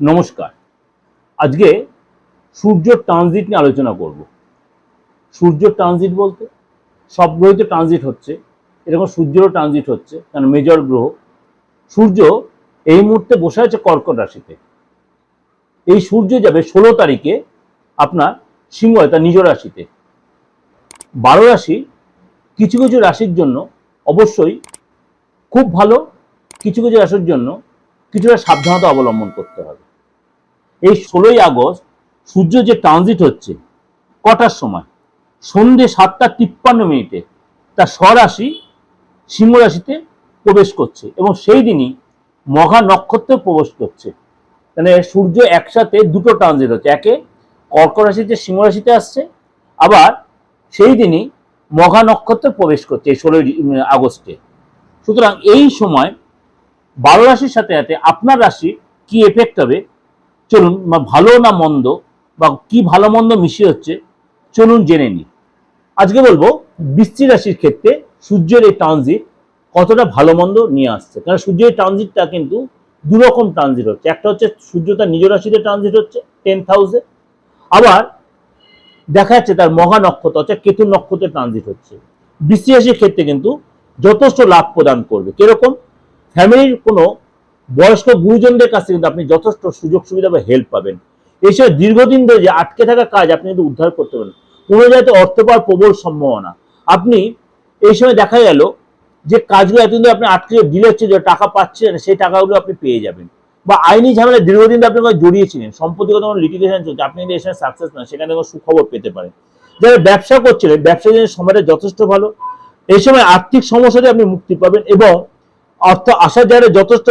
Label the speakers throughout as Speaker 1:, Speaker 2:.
Speaker 1: নমস্কার। আজকে সূর্য ট্রানজিট নিয়ে আলোচনা করব। সূর্য ট্রানজিট বলতে সব গ্রহে তো ট্রানজিট হচ্ছে। এরকম সূর্যেরও ট্রানজিট হচ্ছে, কারণ মেজর গ্রহ। সূর্য এই মুহূর্তে বসে আছে কর্কট রাশিতে। এই সূর্য যাবে ষোলো তারিখে আপনার সিংহ তার নিজ রাশিতে। বারো রাশি কিছু কিছু রাশির জন্য অবশ্যই খুব ভালো, কিছু কিছু রাশির জন্য কিছুটা সাবধানতা অবলম্বন করতে হবে। এই ষোলোই আগস্ট সূর্য যে ট্রানজিট হচ্ছে, কটার সময়? সন্ধে সাতটা তিপ্পান্ন মিনিটে। তার স্বরাশি সিংহ রাশিতে প্রবেশ করছে এবং সেই দিনই মঘা নক্ষত্রে প্রবেশ করছে। মানে সূর্য একসাথে দুটো ট্রানজিট হচ্ছে, একে কর্ক রাশিতে, সিংহ রাশিতে আসছে, আবার সেই দিনই মঘা নক্ষত্রে প্রবেশ করছে এই ষোলোই আগস্টে। সুতরাং এই সময় বারো রাশির সাথে সাথে আপনার রাশি কি এফেক্ট হবে? চলুন ভালো না মন্দ, বা কি ভালো মন্দ মিশিয়ে হচ্ছে, চলুন জেনে নিই। আজকে বলব বৃষ্টি রাশির ক্ষেত্রে সূর্যের এই ট্রানজিট কতটা ভালো মন্দ নিয়ে আসছে। কারণ সূর্যের এই ট্রানজিটটা কিন্তু দু রকম ট্রানজিট হচ্ছে। একটা হচ্ছে সূর্য তার নিজ রাশিতে ট্রানজিট হচ্ছে টেন হাউসে আবার দেখা যাচ্ছে তার মহা নক্ষত্র, অর্থাৎ কেতু নক্ষত্রে ট্রানজিট হচ্ছে। বৃষ্টি রাশির ক্ষেত্রে কিন্তু যথেষ্ট লাভ প্রদান করবে। কীরকম? ফ্যামিলির কোনো বয়স্ক গুরুজনদের কাছে কিন্তু আপনি যথেষ্ট সুযোগ সুবিধা বা হেল্প পাবেন। এছাড়া দীর্ঘদিন ধরে যে আটকে থাকা কাজ আপনি কিন্তু উদ্ধার করতে পারেন। কোনো জায়গাতে অর্থ পাওয়ার প্রবল সম্ভাবনা। আপনি এই সময় দেখা গেল যে কাজগুলো এতদিন আপনি আটকে ডিলে হচ্ছে, যে টাকা পাচ্ছেন সেই টাকাগুলো আপনি পেয়ে যাবেন। বা আইনি ঝামেলা দীর্ঘদিন আপনি জড়িয়েছিলেন, সম্পত্তিগত কোনো লিটিগেশন চলছে, আপনি যদি এই সময় সাকসেস না, সেখানে কোনো সুখবর পেতে পারেন। যারা ব্যবসা করছিলেন ব্যবসার জন্য সময়টা যথেষ্ট ভালো। এই সময় আর্থিক সমস্যা থেকে আপনি মুক্তি পাবেন এবং অর্থ আসার যারে যথেষ্ট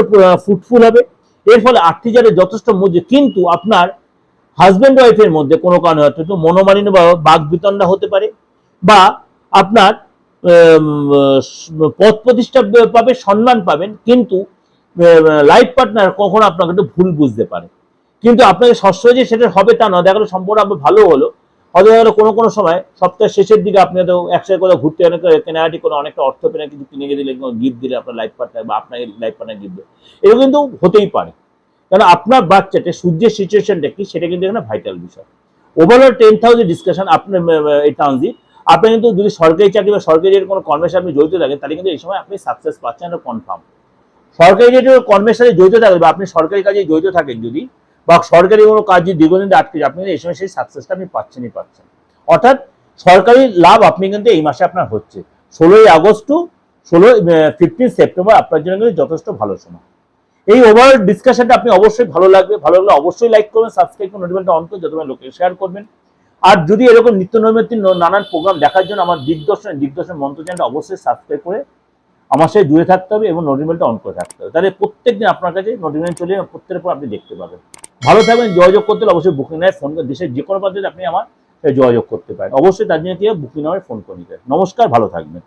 Speaker 1: ফুটফুল হবে। এর ফলে আর্থিক জায়গায় যথেষ্ট মজুদ কিন্তু আপনার হাজব্যান্ড ওয়াইফের মধ্যে কোনো কারণে হয়তো মনোমালিন্য বা বাক বিতণ্ডা হতে পারে বা আপনার পদ প্রতিষ্ঠা পাবে, সম্মান পাবেন, কিন্তু লাইফ পার্টনার কখনো আপনাকে একটু ভুল বুঝতে পারে। কিন্তু আপনাকে সবসময় যে সেটা হবে তা নয়। দেখা গেলো সম্পর্ক আপনার ভালো হলো। হয়তো গেলো কোনো কোনো সময় সপ্তাহের শেষের দিকে আপনি হয়তো একসাথে কোথাও ঘুরতে অনেক কেনাকাটি কোনো অনেকটা অর্থ পেনে কিছু কিনে গিয়ে দিলে গিফট দিলে আপনার লাইফ পার্টনার বা আপনাকে লাইফ পার্টনার গিফট দেবে এগুলো কিন্তু হতেই পারে। কারণ আপনার বাচ্চাটা সূর্যের সিচুয়েশনটা কি সেটা কিন্তু এখানে ভাইটাল বিষয়। ওভারঅল টেন থাউজেন্ড ডিসকাশন আপনার এই ট্রানজিট আপনি কিন্তু যদি সরকারি চাকরি বা সরকারি কোনো সাথে আপনি জড়িত থাকেন, তাহলে কিন্তু এই সময় আপনি সাকসেস পাচ্ছেন কনফার্ম সরকারি যে সাথে জড়িত থাকবে বা আপনি সরকারি কাজে জড়িত থাকেন যদি বা সরকারি কোনো কাজ যদি দীর্ঘদিন আটকে আপনি এই সময় সেই সাকসেসটা আপনি পাচ্ছেনই পাচ্ছেন। অর্থাৎ সরকারি লাভ আপনি কিন্তু এই মাসে আপনার হচ্ছে। ষোলোই আগস্ট টু ষোলো ফিফটিন সেপ্টেম্বর আপনার জন্য কিন্তু যথেষ্ট ভালো সময়। এই ওভারঅল ডিসকাশনটা আপনি অবশ্যই ভালো লাগবে। ভালো লাগলে অবশ্যই লাইক করবেন সাবস্ক্রাইব করুন নোটিফিকেশনটা অন করে যত লোকে শেয়ার করবেন। আর যদি এরকম নিত্য নৈমিত্তিক নানান প্রোগ্রাম দেখার জন্য আমার দিগদর্শন দিগদর্শন মন্ত্র চ্যানেলটা অবশ্যই সাবস্ক্রাইব করে আমার সাথে জুড়ে থাকতে হবে এবং নোটিফিকেশনটা অন করে থাকতে হবে। তাহলে প্রত্যেকদিন আপনার কাছে নোটিফিকেশন চলে প্রত্যেকের পর আপনি দেখতে পাবেন। ভালো থাকবেন, যোগাযোগ করতে হলে অবশ্যই বুকিং নেয় ফোন করে দেশের যে কোনো প্রান্তে আপনি আমার যোগাযোগ করতে পারেন অবশ্যই তার জন্য কি বুকিং নামে ফোন করে নিতে। নমস্কার, ভালো থাকবেন